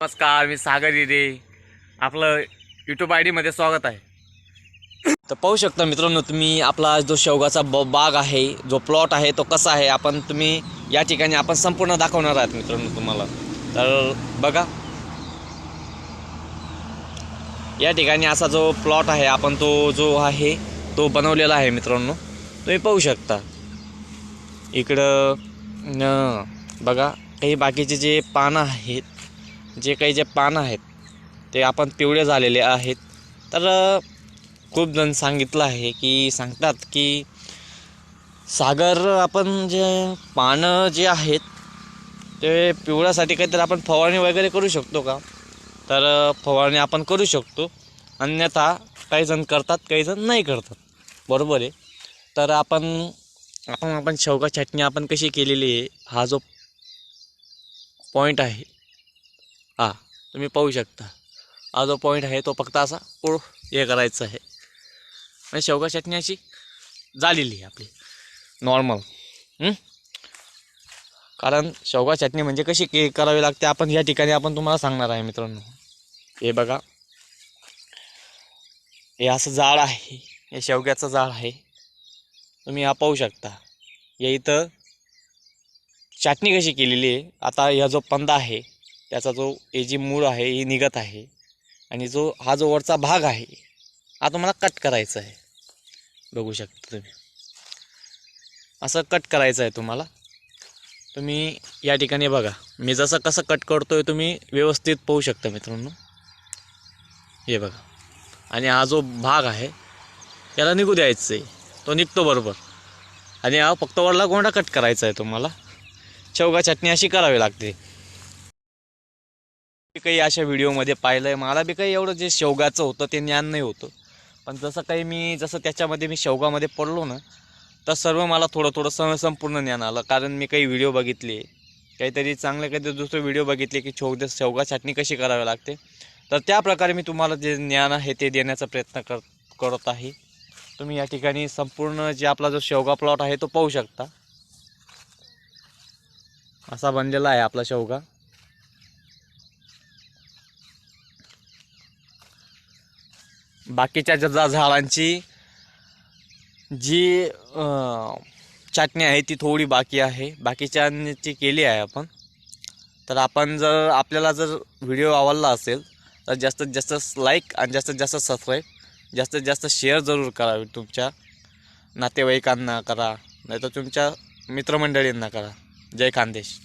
नमस्कार मी सागर इरे आपलं YouTube I डीमध्ये स्वागत आहे. तर पाहू शकता मित्रांनो तुम्ही आपला जो शेवगाचा ब बाग आहे जो प्लॉट आहे तो कसा आहे आपण तुम्ही या ठिकाणी आपण संपूर्ण दाखवणार आहात मित्रांनो तुम्हाला. तर बघा. या ठिकाणी असा जो प्लॉट आहे आपण तो जो आहे तो बनवलेला आहे मित्रांनो. तुम्ही पाहू शकता. इकडं बघा. काही बाकीचे जे पानं आहेत जे काही जे पानं आहेत ते आपण पिवळे झालेले आहेत. तर खूप जण सांगितलं आहे की सांगतात की सागर आपण जे पानं जे आहेत ते पिवळ्यासाठी काहीतरी आपण फवारणी वगैरे करू शकतो का? तर फवारणी आपण करू शकतो. अन्यथा काही जण करतात काही जण नाही करतात. बरोबर आहे? तर आपण आपण आपण शेवगा चटणी आपण कशी केलेली आहे हा जो पॉईंट आहे हां तुम्ही पाहू शकता. हा जो पॉईंट आहे तो फक्त असा ओळ हे करायचं आहे. म्हणजे शेवगा चटणी अशी झालेली आहे आपली. नॉर्मल कारण शेवगा चटणी म्हणजे कशी के करावी लागते आपण या ठिकाणी आपण तुम्हाला सांगणार आहे मित्रांनो. हे बघा. हे असं जाळ आहे. हे शेवग्याचं जाळ आहे. तुम्ही हा पाहू शकता. या इथं चटणी कशी केलेली आहे. आता हा जो पंदा आहे त्याचा जो हे जी मूळ आहे ही निघत आहे आणि जो हा जो वरचा भाग आहे हा तुम्हाला कट करायचा आहे. बघू शकता तुम्ही. असं कट करायचं आहे तुम्हाला. तुम्ही या ठिकाणी बघा. मी जसं कसं कट करतो आहे तुम्ही व्यवस्थित पाहू शकता मित्रांनो. हे बघा. आणि हा जो भाग आहे याला निघू द्यायचं आहे. तो निघतो बरोबर. आणि हा फक्त वरला गोंडा कट करायचा आहे तुम्हाला. शेवगा चटणी अशी करावी लागते. काही अशा व्हिडिओमध्ये पाहिलं आहे मला बी काही एवढं जे शेवगाचं होतं ते ज्ञान नाही होतं. पण जसं काही मी जसं त्याच्यामध्ये मी शेवगामध्ये पडलो ना तर सर्व मला थोडं थोडं सं संपूर्ण ज्ञान आलं. कारण मी काही व्हिडिओ बघितले. काहीतरी चांगले काहीतरी दुसरे व्हिडिओ बघितले की शेवग शेवगा चटणी कशी करावी लागते. तर त्या प्रकारे मी तुम्हाला जे ज्ञान आहे ते देण्याचा प्रयत्न कर करत आहे. तुम्ही या ठिकाणी संपूर्ण जे आपला जो शेवगा प्लॉट आहे तो पाहू शकता. असा बनलेला आहे आपला शेवगा. बाकीच्या ज्या झाडांची जी चाटणी चटणी आहे ती थोडी बाकी आहे. बाकीच्यांची केली आहे आपण. तर आपण जर आपल्याला जर व्हिडिओ आवडला असेल तर जास्तीत जास्त लाईक आणि जास्तीत जास्त सबस्क्राईब जास्तीत जास्त शेअर जरूर करावे तुमच्या नातेवाईकांना करा नाही तर तुमच्या मित्रमंडळींना करा. जय खानदेश.